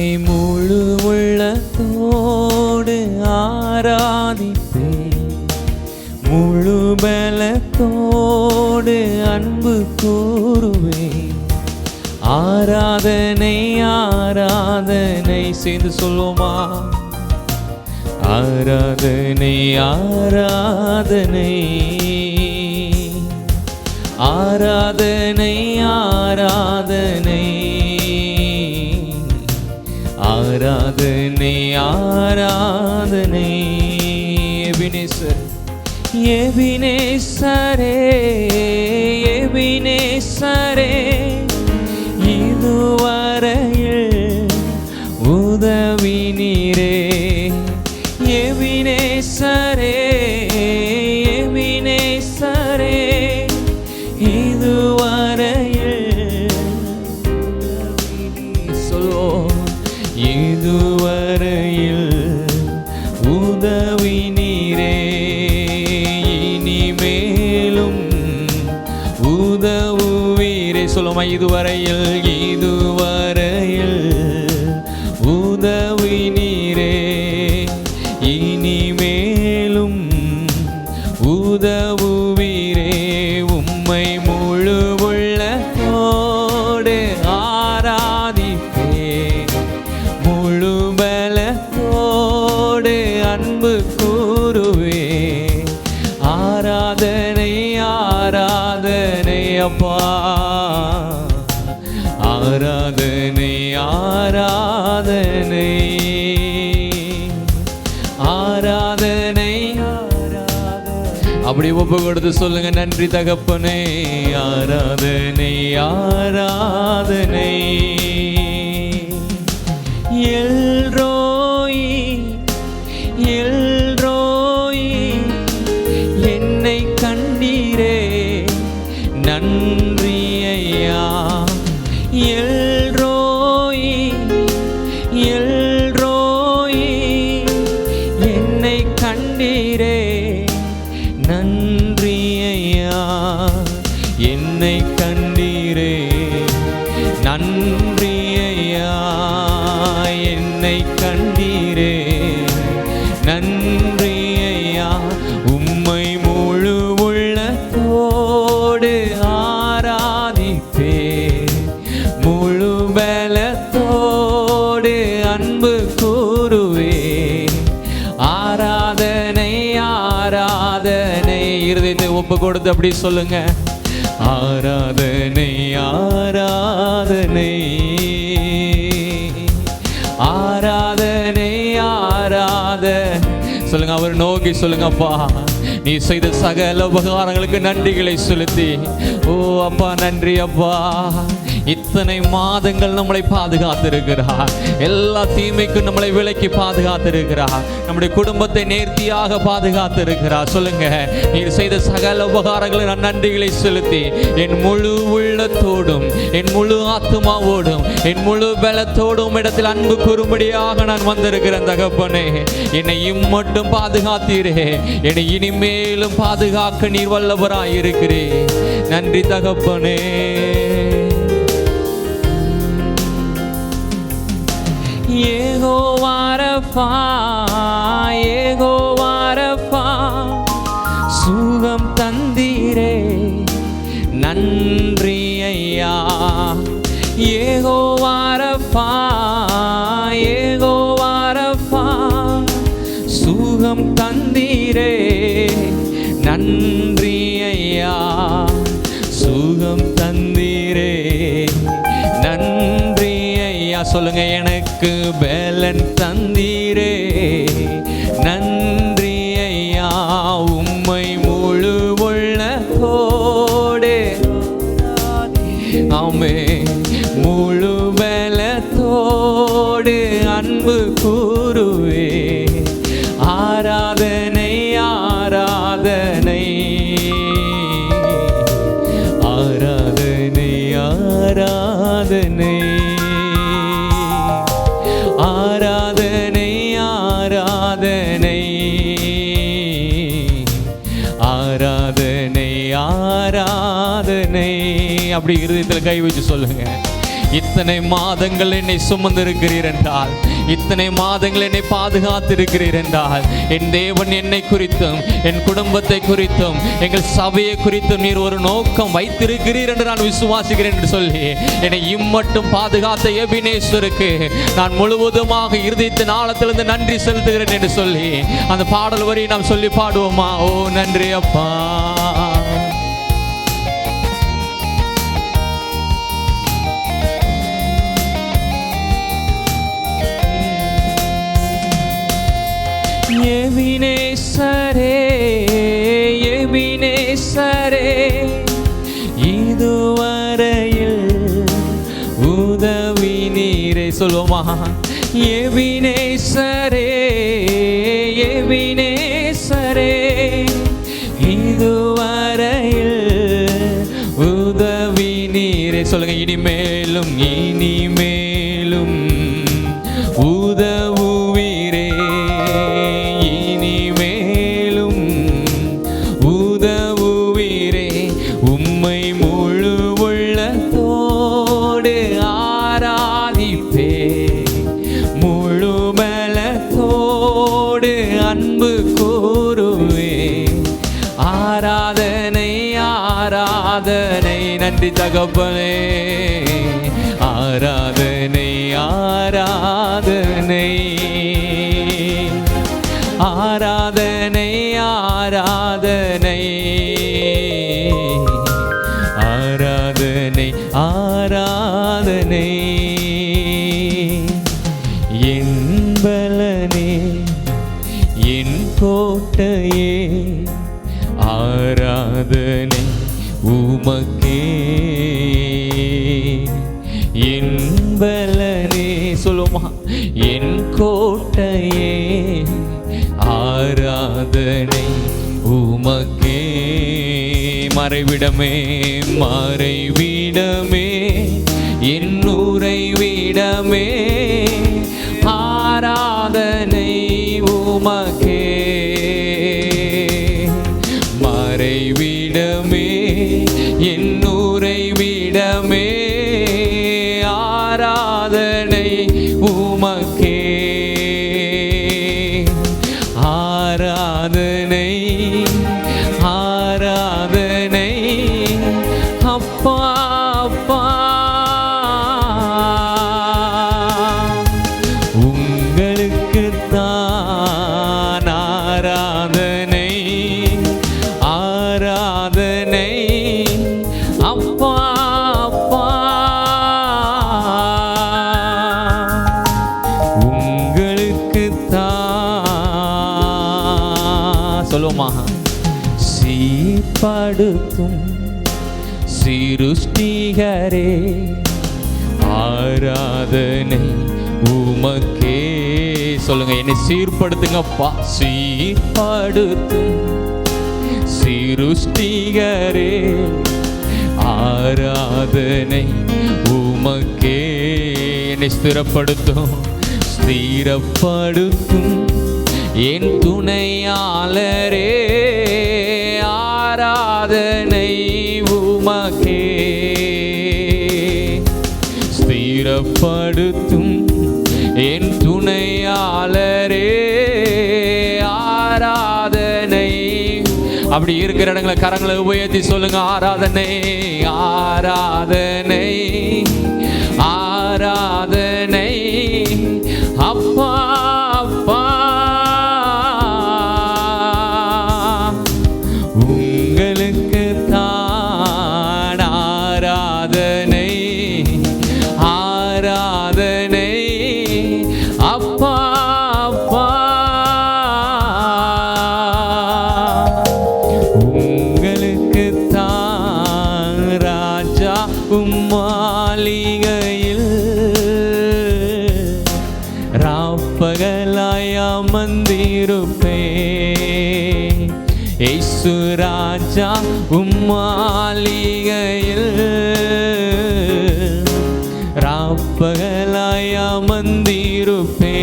உம்மை முழு உள்ளத்தோடு ஆராதிப்பேன் முழு பலத்தோடு அன்பு கூறுவேன் ஆராதனை ஆராதனை சேர்ந்து சொல்லுவோமா? ஆராதனை ஆராதனை. ஆராதனை ஆராதனை உன்னை ஆராதனை எபினேசர் எபினேசரே எபினேசரே. இதுவரையில் இதுவரையில் உதவி நீரே. ஒப்பு கொடுத்து சொல்லுங்க நன்றி தகப்பனே. ஆராதனை ஆராதனை. உள்ளத்தோடு ஆராதிப்பே. முழு பலத்தோடு அன்பு கூறுவே. ஆராதனை ஆராதனை. இருதயத்தை ஒப்பு கொடுத்து அப்படி சொல்லுங்க. ஆராதனை ஆராதனை. ஆராதனை ஆராத. சொல்லுங்க அவர் நோக்கி சொல்லுங்கப்பா. நீ செய்த சகல உபகாரங்களுக்கு நன்றிகளை செலுத்தி. ஓ அப்பா நன்றி அப்பா. இத்தனை மாதங்கள் நம்மளை பாதுகாத்திருக்கிறார். எல்லா தீமைக்கும் நம்மளை விலக்கி பாதுகாத்திருக்கிறார். நம்முடைய குடும்பத்தை நேர்த்தியாக பாதுகாத்திருக்கிறார். சொல்லுங்க நீர் செய்த சகல உபகாரங்களை நான் நன்றிகளை செலுத்தி என் முழு உள்ளத்தோடும் என் முழு ஆத்மாவோடும் என் முழு பலத்தோடும் இடத்தில் அன்பு கூறும்படியாக நான் வந்திருக்கிறேன் தகப்பனே. என்னை இம்மட்டும் பாதுகாத்தீரே. என்னை இனிமேலும் பாதுகாக்க நீர் வல்லவராய் இருக்கிறே நன்றி தகப்பனே. ஏகோ வாரப்பா ஏகோ வாரப்பா சுகம் தந்தீரே நன்றி ஐயா. ஏகோ வாரப்பா ஏகோ வாரப்பா சுகம் தந்தீரே நன்றி ஐயா. சொல்லுங்க எனக்கு பேலன் தந்தீரே. அப்படி இருதயத்தில் கை வச்சு சொல்லுங்க. இத்தனை மாதங்கள் என்னை சுமந்திருக்கிறீர் என்றால் இத்தனை மாதங்கள் என்னை பாதுகாத்திருக்கிறீர் என்றால் என் தேவன் என்னை குறித்தும் என் குடும்பத்தை குறித்தும் எங்கள் சபையை குறித்தும் நீர் ஒரு நோக்கம் வைத்திருக்கிறீர் என்று நான் விசுவாசிக்கிறேன் என்று சொல்லி என்னை இம்மட்டும் பாதுகாத்த எபினேஸ்வருக்கு நான் முழுவதுமாக இருதயத்தின் நாளத்திலிருந்து நன்றி செலுத்துகிறேன் என்று சொல்லி அந்த பாடல் வரி நாம் சொல்லி பாடுவோமா? ஓ நன்றி அப்பா. எபினேசரே இதுவரையில் உதவி நீரை சொல்லுவோமா? எவினேசரே எவினேசரே இதுவரையில் உதவி நீரை சொல்லுங்க. இனிமேலும் இனிமே நன்றி தகப்பனே. ஆராதனை ஆராதனை. ஆராதனை ஆராதனை. ஆராதனை ஆராதனை. என் என் கோட்டையே. ஆராதனை உமக்கு ஆராதனை உமக்கே மறைவிடமே மறைவிடமே என் விடமே ஆராதனை உமக்கே. மறைவிடமே என் விடமே ஆராதனை உமக்கே. சிருஷ்டிகரே ஆராதனை உமக்கே. சொல்லுங்க என்னை சீர்படுத்துங்கப்பா. சீர்படுத்து சிருஷ்டிகரே ஆராதனை உமக்கே. என்னை ஸ்திரப்படுத்தும் ஸ்திரப்படுத்தும். என் துணையாளரே. பலப்படுத்தும் என் துணையாளரே ஆராதனை. அப்படி இருக்கிற இடங்களை கரங்களை உயர்த்தி சொல்லுங்க ஆராதனை ஆராதனை ஆராதனை. அமர்ந்திருப்பே இயேசு ராஜா உம்மாளிகையில் ராப்பகலாய் அமர்ந்திருப்பே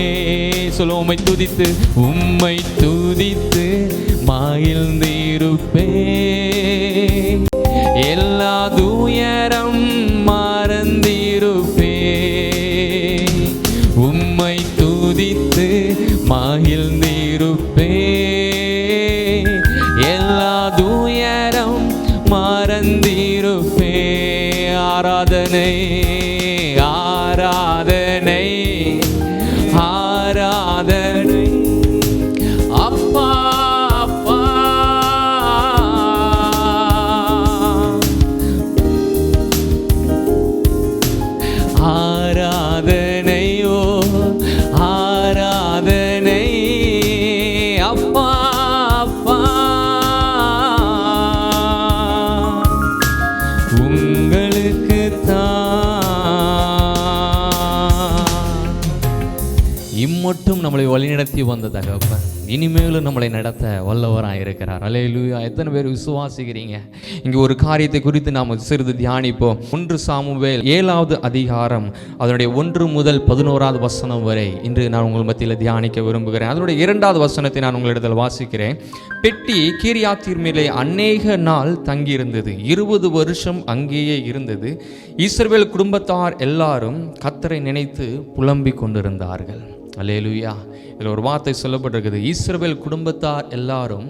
சொல்ல உம்மை துதித்து உம்மை துதித்து மகிழ்ந்திருப்பே நம்மளை வழிநடத்தி வந்த தகப்பன் இனிமேலும் நம்மளை நடத்த வல்லவராக இருக்கிறார். அலையிலூயா எத்தனை பேர் விசுவாசிக்கிறீங்க? இங்கே ஒரு காரியத்தை குறித்து நாம் சிறிது தியானிப்போம். ஒன்று சாமுவேல் ஏழாவது அதிகாரம் அதனுடைய ஒன்று முதல் பதினோராவது வசனம் வரை இன்று நான் உங்கள் மத்தியில் தியானிக்க விரும்புகிறேன். அதனுடைய இரண்டாவது வசனத்தை நான் உங்களிடத்தில் வாசிக்கிறேன். பெட்டி கீரியாத்தீர் மேலே அநேக நாள் தங்கியிருந்தது. இருபது வருஷம் அங்கேயே இருந்தது. இஸ்ரவேல் குடும்பத்தார் எல்லாரும் கத்தரை நினைத்து புலம்பிக் கொண்டிருந்தார்கள். அலேலுயா இதில் ஒரு வார்த்தை சொல்லப்பட்டிருக்குது. இஸ்ரவேல் குடும்பத்தார் எல்லாரும்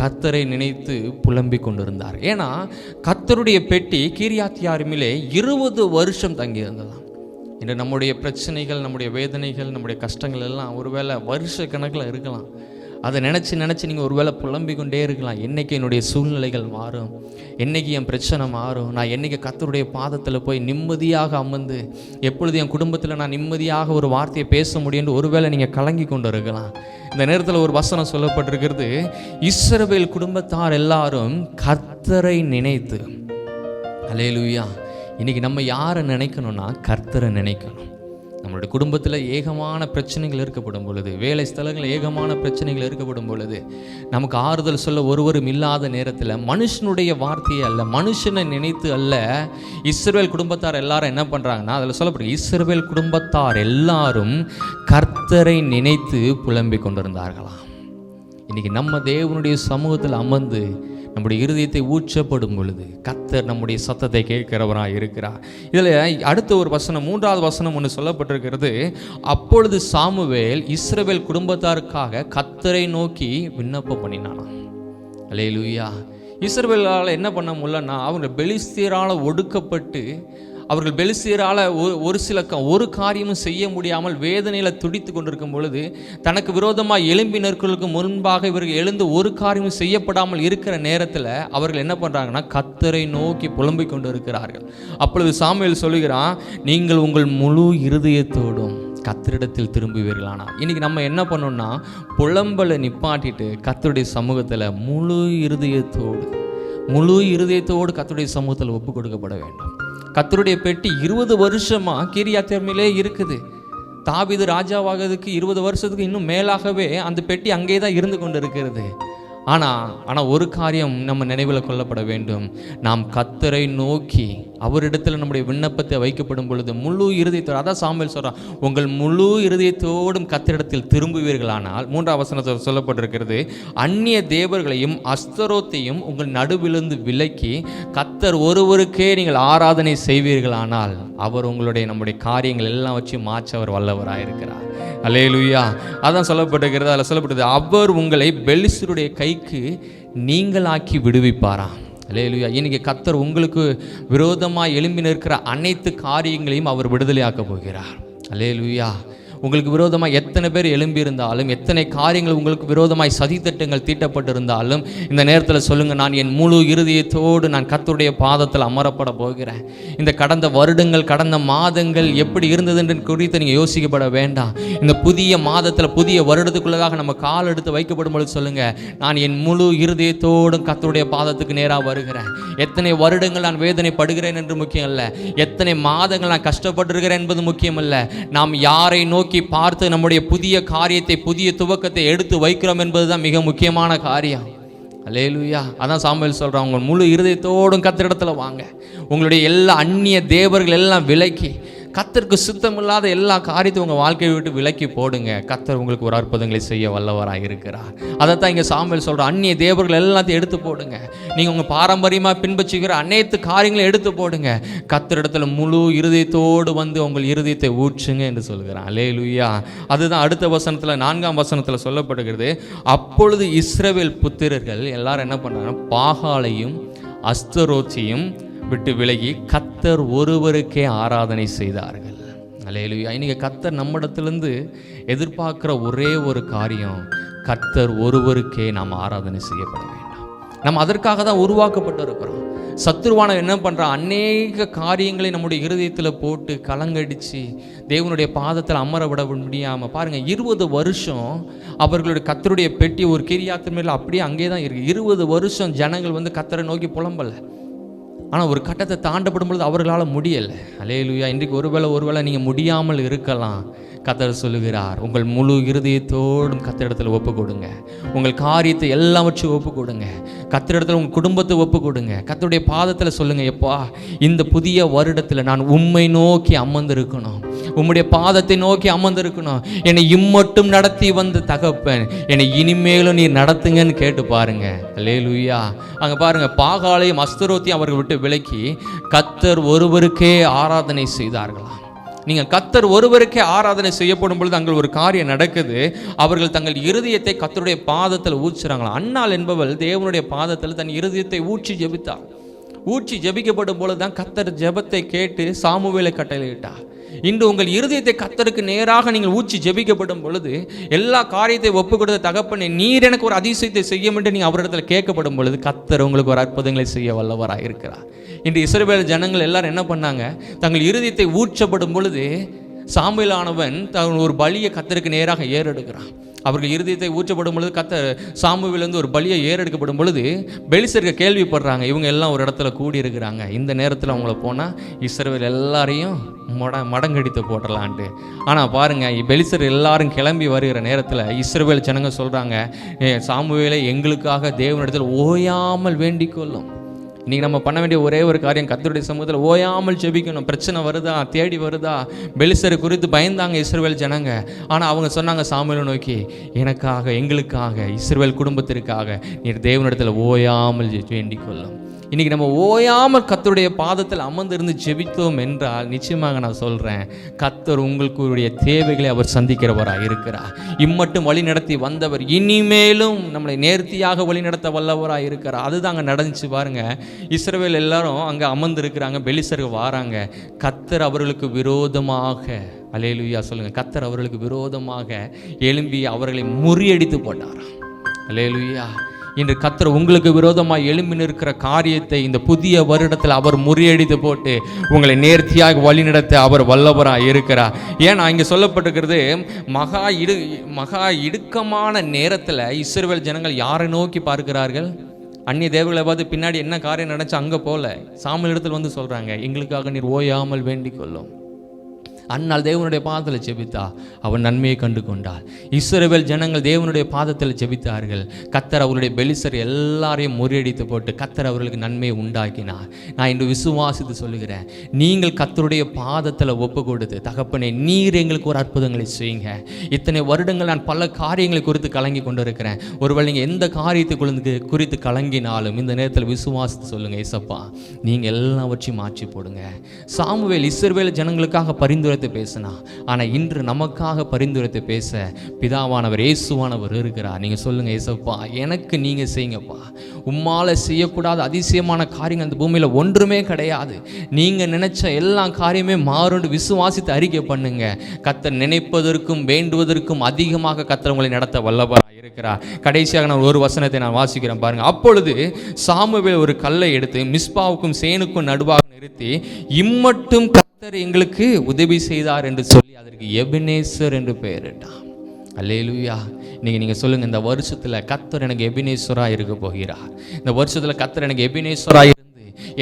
கத்தரை நினைத்து புலம்பிக் கொண்டிருந்தார். ஏன்னா கத்தருடைய பெட்டி கீரியாத்தியாருமிலே இருபது வருஷம் தங்கியிருந்ததாம். இன்று நம்முடைய பிரச்சனைகள் நம்முடைய வேதனைகள் நம்முடைய கஷ்டங்கள் எல்லாம் ஒருவேளை வருஷ கணக்கில் இருக்கலாம். அதை நினச்சி நினச்சி நீங்கள் ஒருவேளை புலம்பிக் கொண்டே இருக்கலாம். என்னைக்கு என்னுடைய சூழ்நிலைகள் மாறும்? என்னைக்கு என் பிரச்சனை மாறும்? நான் என்னைக்கு கத்தருடைய பாதத்தில் போய் நிம்மதியாக அமர்ந்து எப்பொழுது என் குடும்பத்தில் நான் நிம்மதியாக ஒரு வார்த்தையை பேச முடியும்னு ஒருவேளை நீங்கள் கலங்கி கொண்டு இருக்கலாம். இந்த நேரத்தில் ஒரு வசனம் சொல்லப்பட்டிருக்கிறது. இஸ்ரவேல் குடும்பத்தார் எல்லாரும் கர்த்தரை நினைத்து. அலேலுயா இன்னைக்கு நம்ம யாரை நினைக்கணும்னா கர்த்தரை நினைக்கணும். நம்மளுடைய குடும்பத்தில் ஏகமான பிரச்சனைகள் இருக்கப்படும் பொழுது வேலை ஸ்தலங்களில் ஏகமான பிரச்சனைகள் இருக்கப்படும் பொழுது நமக்கு ஆறுதல் சொல்ல ஒருவரும் இல்லாத நேரத்தில் மனுஷனுடைய வார்த்தையை அல்ல மனுஷனை நினைத்து அல்ல இஸ்ரேல் குடும்பத்தார் எல்லாரும் என்ன பண்ணுறாங்கன்னா அதில் சொல்லப்படுது இஸ்ரேல் குடும்பத்தார் எல்லாரும் கர்த்தரை நினைத்து புலம்பிக் கொண்டிருந்தார்களாம். இன்னைக்கு நம்ம தேவனுடைய சமூகத்தில் அமர்ந்து நம்முடைய இருதயத்தை ஊற்றப்படும் பொழுது கத்தர் நம்முடைய சத்தத்தை கேட்கிறவராக இருக்கிறார். இதில் அடுத்த ஒரு வசனம் மூன்றாவது வசனம் ஒன்று சொல்லப்பட்டிருக்கிறது. அப்பொழுது சாமுவேல் இஸ்ரவேல் குடும்பத்தாருக்காக கத்தரை நோக்கி விண்ணப்பம் பண்ணினானாம் அலே லூயா இஸ்ரவேலால் என்ன பண்ண முடியலன்னா அவங்க பெலிஸ்தீரால் ஒடுக்கப்பட்டு அவர்கள் பெலிஸ்தீரால் ஒரு சில க- ஒரு காரியமும் செய்ய முடியாமல் வேதனையில் துடித்து கொண்டிருக்கும் பொழுது தனக்கு விரோதமாக எலும்பினர்களுக்கு முன்பாக இவர்கள் எழுந்து ஒரு காரியமும் செய்யப்படாமல் இருக்கிற நேரத்தில் அவர்கள் என்ன பண்ணுறாங்கன்னா கத்தரை நோக்கி புலம்பிக் கொண்டு இருக்கிறார்கள் அப்பொழுது சாமியில் சொல்லுகிறான் நீங்கள் உங்கள் முழு இருதயத்தோடும் கத்தரிடத்தில் திரும்புவீர்களானா? இன்றைக்கி நம்ம என்ன பண்ணோம்னா புலம்பலை நிப்பாட்டிட்டு கத்தருடைய சமூகத்தில் முழு இருதயத்தோடு முழு இருதயத்தோடு கத்தருடைய சமூகத்தில் ஒப்பு கொடுக்கப்பட வேண்டும். கத்தருடைய பெட்டி இருபது வருஷமா கீரியாத்தேர்மையிலே இருக்குது. தாவிது ராஜாவாகிறதுக்கு இருபது வருஷத்துக்கு இன்னும் மேலாகவே அந்த பெட்டி அங்கே தான் இருந்து கொண்டு இருக்கிறது ஆனால் ஆனால் ஒரு காரியம் நம்ம நினைவில் கொள்ளப்பட வேண்டும். நாம் கத்தரை நோக்கி அவரிடத்தில் நம்முடைய விண்ணப்பத்தை வைக்கப்படும் பொழுது முழு இருதயத்தோடு அதான் சாமுவேல் சொல்கிறான் உங்கள் முழு இருதயத்தோடும் கத்திரிடத்தில் திரும்புவீர்களானால் மூன்றாம் வசனத்தில் சொல்லப்பட்டிருக்கிறது அந்நிய தேவர்களையும் அஸ்தரோத்தையும் உங்கள் நடுவிலிருந்து விலக்கி கத்தர் ஒருவருக்கே நீங்கள் ஆராதனை செய்வீர்களானால் அவர் உங்களுடைய நம்முடைய காரியங்கள் எல்லாம் வச்சு மாற்ற அவர் அலே இருக்கிறார் அதான் சொல்லப்பட்டிருக்கிறது அதில் சொல்லப்பட்டது அவர் உங்களை பெலிசருடைய கைக்கு நீங்களாக்கி விடுவிப்பாராம். லேலுயா இன்னைக்கு கத்தர் உங்களுக்கு விரோதமாக எழும்பி நிற்கிற அனைத்து காரியங்களையும் அவர் விடுதலையாக்க போகிறார். லேலுயா உங்களுக்கு விரோதமாக எத்தனை பேர் எழும்பி இருந்தாலும் எத்தனை காரியங்கள் உங்களுக்கு விரோதமாய் சதித்திட்டங்கள் தீட்டப்பட்டிருந்தாலும் இந்த நேரத்தில் சொல்லுங்கள் நான் என் முழு இருதயத்தோடு நான் கத்தருடைய பாதத்தில் அமரப்பட போகிறேன். இந்த கடந்த வருடங்கள் கடந்த மாதங்கள் எப்படி இருந்ததுன்ற குறித்து நீங்கள் யோசிக்கப்பட வேண்டாம். இந்த புதிய மாதத்தில் புதிய வருடத்துக்குள்ளதாக நம்ம கால் எடுத்து வைக்கப்படும் பொழுது சொல்லுங்கள் நான் என் முழு இருதயத்தோடும் கத்தருடைய பாதத்துக்கு நேராக வருகிறேன். எத்தனை வருடங்கள் நான் வேதனைப்படுகிறேன் என்று முக்கியம் இல்லை. எத்தனை மாதங்கள் நான் கஷ்டப்பட்டிருக்கிறேன் என்பது முக்கியம் இல்லை. நாம் யாரை நோக்கி பார்த்து நம்முடைய புதிய காரியத்தை புதிய துவக்கத்தை எடுத்து வைக்கிறோம் என்பதுதான் மிக முக்கியமான காரியம். அலேலுயா அதான் சாமியல் சொல்றான் உங்கள் முழு இருதயத்தோடும் கத்திரிடத்தில் வாங்க. உங்களுடைய எல்லா அந்நிய தேவர்கள் எல்லாம் விலக்கி கத்தருக்கு சுத்தமில்லாத எல்லா காரியத்தையும் உங்கள் வாழ்க்கையை விட்டு விலக்கி போடுங்க. கத்தர் உங்களுக்கு ஒரு அற்புதங்களை செய்ய வல்லவராக இருக்கிறார். அதைத்தான் இங்கே சாமியல் சொல்கிற அந்நிய தேவர்கள் எல்லாத்தையும் எடுத்து போடுங்க. நீங்கள் உங்கள் பாரம்பரியமாக பின்பற்றுகிற அனைத்து காரியங்களையும் எடுத்து போடுங்க. கத்தரிடத்தில் முழு இருதயத்தோடு வந்து உங்கள் இருதயத்தை ஊற்றுங்க என்று சொல்கிறேன் அலே லுய்யா அதுதான் அடுத்த வசனத்தில் நான்காம் வசனத்தில் சொல்லப்படுகிறது. அப்பொழுது இஸ்ரவேல் புத்திரர்கள் எல்லாரும் என்ன பண்ணுறாங்க பாகாலையும் அஸ்தரோச்சியும் விட்டு விலகி கத்தர் ஒருவருக்கே ஆராதனை செய்தார்கள். அலையலுயா இன்னைக்கு கத்தர் நம்மிடத்துலேருந்து எதிர்பார்க்குற ஒரே ஒரு காரியம் கத்தர் ஒருவருக்கே நாம் ஆராதனை செய்யப்பட வேண்டாம். நம்ம அதற்காக தான் உருவாக்கப்பட்டு இருக்கிறோம் சத்துருவான என்ன பண்ணுறான் அநேக காரியங்களை நம்முடைய இருதயத்தில் போட்டு கலங்கடித்து தேவனுடைய பாதத்தில் அமர விட முடியாமல் பாருங்கள் இருபது வருஷம் அவர்களுடைய கத்தருடைய பெட்டி ஒரு கிரியாத்தின் மேலே அப்படியே அங்கேயே தான் இருக்குது இருபது வருஷம் ஜனங்கள் வந்து கத்தரை நோக்கி புலம்பலை. ஆனால் ஒரு கட்டத்தை தாண்டப்படும் பொழுது அவர்களால் முடியலை. அலேலுயா இன்றைக்கு ஒருவேளை ஒருவேளை நீங்கள் முடியாமல் இருக்கலாம். கத்தர் சொல்லுகிறார் உங்கள் முழு இருதயத்தோடும் கத்திரிடத்தில் ஒப்பு கொடுங்க உங்கள் காரியத்தை எல்லாவற்றையும் ஒப்பு கொடுங்க கத்திரிடத்தில் உங்கள் குடும்பத்தை ஒப்பு கொடுங்க கத்தருடைய பாதத்தில் சொல்லுங்க எப்பா இந்த புதிய வருடத்தில் நான் உம்மை நோக்கி அமர்ந்திருக்கணும். உம்முடைய பாதத்தை நோக்கி அமர்ந்திருக்கணும். என்னை இம்மட்டும் நடத்தி வந்த தகப்பன். என்னை இனிமேலும் நீ நடத்துங்கன்னு கேட்டு பாருங்க. லேலுயா அங்கே பாருங்க பாகாலையும் அஸ்தரோத்தையும் அவர்கள் விட்டு விலக்கி கத்தர் ஒருவருக்கே ஆராதனை செய்தார்களாம். நீங்கள் கத்தர் ஒருவருக்கே ஆராதனை செய்யப்படும் பொழுது அங்கே ஒரு காரியம் நடக்குது. அவர்கள் தங்கள் இருதயத்தை கத்தருடைய பாதத்தில் ஊற்றுறாங்களாம். அண்ணாள் என்பவள் தேவனுடைய பாதத்தில் தன் இருதயத்தை ஊற்றி ஜெபித்தாள். ஊற்றி ஜெபிக்கப்படும் பொழுது தான் கத்தர் ஜெபத்தை கேட்டு சாமுவேலை கட்டளையிட்டார். இன்று உங்கள் இருதயத்தை கத்தருக்கு நேராக நீங்கள் ஊற்றி ஜெபிக்கப்படும் பொழுது எல்லா காரியத்தை ஒப்பு கொடுத்த தகப்பனே நீர் எனக்கு ஒரு அதிசயத்தை செய்யும் என்று நீங்கள் அவரிடத்தில் கேட்கப்படும் பொழுது கத்தர் உங்களுக்கு ஒரு அற்புதங்களை செய்ய வல்லவராக இருக்கிறார் இன்று இஸ்ரேல் ஜனங்கள் எல்லாரும் என்ன பண்ணாங்க? தங்கள் இருதயத்தை ஊற்றப்படும் பொழுது சாமுவேலானவன் தன் ஒரு பலியை கத்தருக்கு நேராக ஏறெடுக்கிறான். அவர்கள் இருதயத்தை ஊற்றப்படும் பொழுது கத்த சாமுவிலேருந்து ஒரு பலியை ஏறெடுக்கப்படும் பொழுது பெலிசருக்கு கேள்விப்படுறாங்க இவங்க எல்லாம் ஒரு இடத்துல கூடி இருக்கிறாங்க இந்த நேரத்தில் அவங்கள போனால் இஸ்ரேல் எல்லாரையும் மட மடங்கடித்து போடலான்ட்டு ஆனால் பாருங்கள் பெலிசர் எல்லாரும் கிளம்பி வருகிற நேரத்தில் இஸ்ரேல் ஜனங்க சொல்கிறாங்க சாமுவேலை எங்களுக்காக தேவனிடத்தில் ஓயாமல் வேண்டிக் கொள்ளும் இன்றைக்கி நம்ம பண்ண வேண்டிய ஒரே ஒரு காரியம் கத்தருடைய சமூகத்தில் ஓயாமல் ஜெபிக்கணும். பிரச்சனை வருதா? தேடி வருதா? பெலிசரை குறித்து பயந்தாங்க இஸ்ரேல் ஜனங்க. ஆனால் அவங்க சொன்னாங்க சாமுவேலை நோக்கி எனக்காக எங்களுக்காக இஸ்ரேல் குடும்பத்திற்காக நீர் தேவனிடத்தில் ஓயாமல் வேண்டிக் கொள்ளும் இன்னைக்கு நம்ம ஓயாமல் கத்தருடைய பாதத்தில் அமர்ந்திருந்து ஜெபித்தோம் என்றால் நிச்சயமாக நான் சொல்கிறேன் கத்தர் உங்களுக்குடைய தேவைகளை அவர் சந்திக்கிறவராக இருக்கிறார். இம்மட்டும் வழி நடத்தி வந்தவர் இனிமேலும் நம்மளை நேர்த்தியாக வழி நடத்த வல்லவராக இருக்கிறார். அதுதான் அங்கே நடந்துச்சு பாருங்க. இஸ்ரவேல் எல்லாரும் அங்கே அமர்ந்திருக்கிறாங்க பெலிசருக்கு வாராங்க. கத்தர் அவர்களுக்கு விரோதமாக அலேலுயா சொல்லுங்கள் கத்தர் அவர்களுக்கு விரோதமாக எழும்பி அவர்களை முறியடித்து போட்டாராம். அலேலுயா இன்று கத்தர் உங்களுக்கு விரோதமாக எழும்பி நிற்கிற காரியத்தை இந்த புதிய வருடத்தில் அவர் முறியடித்து போட்டு உங்களை நேர்த்தியாக வழிநடத்த அவர் வல்லவராக இருக்கிறார். ஏன்னா இங்கே சொல்லப்பட்டிருக்கிறது மகா இடு மகா இடுக்கமான நேரத்தில் இஸ்ரேல் ஜனங்கள் யாரை நோக்கி பார்க்கிறார்கள்? அந்நிய தேவர்களை பார்த்து பின்னாடி என்ன காரியம் நினச்சி அங்கே போகல சாமல் இடத்துல வந்து சொல்கிறாங்க எங்களுக்காக நீர் ஓயாமல் வேண்டிக் கொள்ளும் அன்னால் தேவனுடைய பாதத்தில் ஜெபித்தா அவன் நன்மையை கண்டு கொண்டாள் இஸ்ரவேல் ஜனங்கள் தேவனுடைய பாதத்தில் ஜெபித்தார்கள். கத்தர் அவருடைய பெலிசர் எல்லாரையும் முறியடித்து போட்டு கத்தர் அவர்களுக்கு நன்மையை உண்டாக்கினார். நான் இன்று விசுவாசித்து சொல்லுகிறேன் நீங்கள் கத்தருடைய பாதத்தில் ஒப்பு கொடுத்து தகப்பனே நீர் எங்களுக்கு ஒரு அற்புதங்களை செய்யுங்க. இத்தனை வருடங்கள் நான் பல காரியங்களை குறித்து கலங்கி கொண்டு இருக்கிறேன் ஒருவேளை நீங்கள் எந்த காரியத்தை குறித்து குறித்து கலங்கினாலும் இந்த நேரத்தில் விசுவாசித்து சொல்லுங்கள் ஏசப்பா நீங்கள் எல்லாவற்றையும் மாற்றி போடுங்க. சாமுவேல் இஸ்ரவேல் ஜனங்களுக்காக பரிந்துரை பரிந்துரைத்து பேசினா. ஆனால் இன்று நமக்காக பரிந்துரைத்து பேச பிதாவானவர் இயேசுவானவர் இருக்கிறார். நீங்கள் சொல்லுங்க இயேசப்பா எனக்கு நீங்கள் செய்யுங்கப்பா. உம்மால செய்யக்கூடாத அதிசயமான காரியங்கள் அந்த பூமியில் ஒன்றுமே கிடையாது. நீங்கள் நினைச்ச எல்லா காரியமே மாறுண்டு விசுவாசித்து அறிக்கை பண்ணுங்க. கத்தர் நினைப்பதற்கும் வேண்டுவதற்கும் அதிகமாக கத்தர் உங்களை நடத்த வல்லவராக இருக்கிறார். கடைசியாக நான் ஒரு வசனத்தை நான் வாசிக்கிறேன் பாருங்க. அப்பொழுது சாமுவேல் ஒரு கல்லை எடுத்து மிஸ்பாவுக்கும் சேனுக்கும் நடுவாக நிறுத்தி இம்மட்டும் கத்தர் எங்களுக்கு உதவி செய்தார் என்று சொல்லி அதற்கு எபினேசர் என்று பெயரிட்டான் அல்லேலுயா. நீங்கள் நீங்கள் சொல்லுங்கள் இந்த வருஷத்தில் கத்தர் எனக்கு எபினேஸ்வராக இருக்க போகிறார். இந்த வருஷத்தில் கத்தர் எனக்கு எபினேஸ்வராக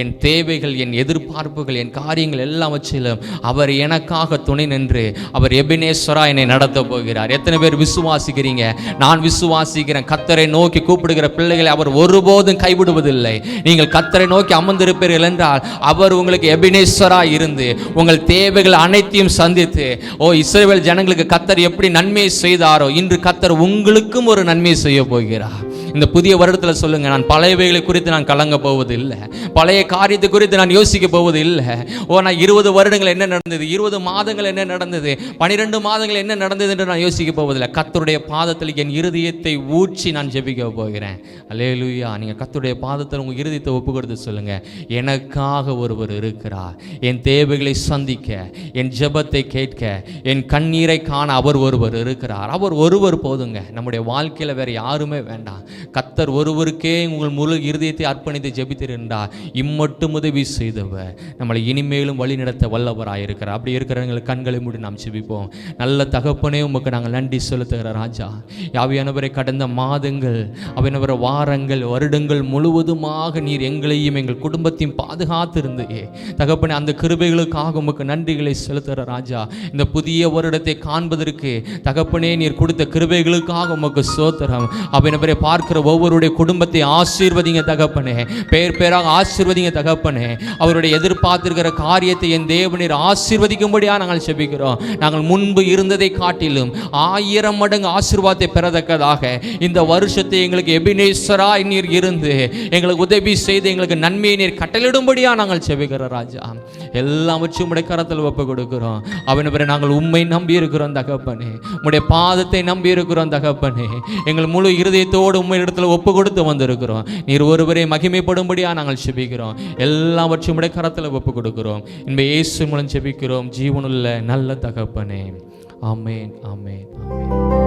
என் தேவைகள் என் எதிர்பார்ப்புகள் என் காரியங்கள் எல்லாவற்றிலும் அவர் எனக்காக துணை நின்று அவர் எபினேஸ்வரா என்னை நடத்த போகிறார். எத்தனை பேர் விசுவாசிக்கிறீங்க? நான் விசுவாசிக்கிறேன். கத்தரை நோக்கி கூப்பிடுகிற பிள்ளைகளை அவர் ஒருபோதும் கைவிடுவதில்லை. நீங்கள் கத்தரை நோக்கி அமர்ந்திருப்பீர்கள் என்றால் அவர் உங்களுக்கு எபினேஸ்வரா இருந்து உங்கள் தேவைகள் அனைத்தையும் சந்தித்து ஓ இஸ்ரேல் ஜனங்களுக்கு கத்தர் எப்படி நன்மை செய்தாரோ? இன்று கத்தர் உங்களுக்கும் ஒரு நன்மை செய்ய போகிறார். இந்த புதிய வருடத்தில் சொல்லுங்க நான் பழையவைகளை குறித்து நான் கலங்க போவது இல்லை பழைய காரியத்தை குறித்து நான் யோசிக்க போவது இல்லை ஓ நான் இருபது வருடங்கள் என்ன நடந்தது? இருபது மாதங்கள் என்ன நடந்தது? பனிரெண்டு மாதங்கள் என்ன நடந்தது என்று நான் யோசிக்க போவதில்லை. கத்தருடைய பாதத்தில் என் இருதயத்தை ஊற்றி நான் ஜெபிக்க போகிறேன். அல்லேலூயா நீங்கள் கத்தருடைய பாதத்தில் உங்கள் இருதயத்தை ஒப்பு கொடுத்து சொல்லுங்க. எனக்காக ஒருவர் இருக்கிறார். என் தேவைகளை சந்திக்க என் ஜெபத்தை கேட்க என் கண்ணீரை காண அவர் ஒருவர் இருக்கிறார். அவர் ஒருவர் போதுங்க. நம்முடைய வாழ்க்கையில் வேறு யாருமே வேண்டாம். கத்தர் ஒருவருக்கே உங்கள் முழு இருதயத்தை அர்ப்பணித்து ஜெபித்திருந்தார் இம்மட்டும் உதவி செய்தவர். நம்மளை இனிமேலும் வழி நடத்த வல்லவராயிருக்கிறார் அப்படி இருக்கிறவங்களுக்கு கண்களை மூடி நாம் ஜெபிப்போம். நல்ல தகப்பனே உமக்கு நாங்கள் நன்றி செலுத்துகிற ராஜா. யாவையானவரை கடந்த மாதங்கள் அவையானவர வாரங்கள் வருடங்கள் முழுவதுமாக நீர் எங்களையும் எங்கள் குடும்பத்தையும் பாதுகாத்திருந்தே தகப்பனே அந்த கிருபைகளுக்காக உமக்கு நன்றிகளை செலுத்துகிற ராஜா. இந்த புதிய வருடத்தை காண்பதற்கு தகப்பனே நீர் கொடுத்த கிருபைகளுக்காக உமக்கு சோத்திரம். அவையனவரை பார்க்கிற ஒவ்வொருடைய குடும்பத்தை ஆசீர்வதிங்க தகப்பனே. பேர் பேராக ஆசீர்வதிங்க தகப்பனே. அவருடைய எதிர்பார்த்திருக்கிற காரியத்தை என் தேவனீர் ஆசீர்வதிக்கும்படியாக நாங்கள் செபிக்கிறோம். நாங்கள் முன்பு இருந்ததை காட்டிலும் ஆயிரம் மடங்கு ஆசீர்வாதத்தை பெறத்தக்கதாக இந்த வருஷத்தை எங்களுக்கு எபினேஸ்வரா நீர் இருந்து எங்களுக்கு உதவி செய்து எங்களுக்கு நன்மையை நீர் கட்டளிடும்படியா நாங்கள் செபிக்கிறோம் ராஜா. எல்லாவற்றையும் வச்சு உடைய கரத்தில் ஒப்பு கொடுக்கிறோம். அவன் பிறகு நாங்கள் உண்மை நம்பி இருக்கிறோம் தகப்பனே. உடைய பாதத்தை நம்பி இருக்கிறோம் தகப்பனே. எங்கள் முழு இருதயத்தோடு உண்மை இடத்துல ஒப்பு கொடுத்து வந்திருக்கிறோம். நீர் ஒருவரை மகிமைப்படும்படியா நாங்கள் செபிக்கிறோம். எல்லாவற்றையும் உடைய கரத்தில் ஒப்பு கொடுக்கிறோம் இந்த இயேசு மூலம் செபிக்கிறோம். ஜீவனுள்ள நல்ல தகப்பனே. அமேன் அமேன் ஆமென்.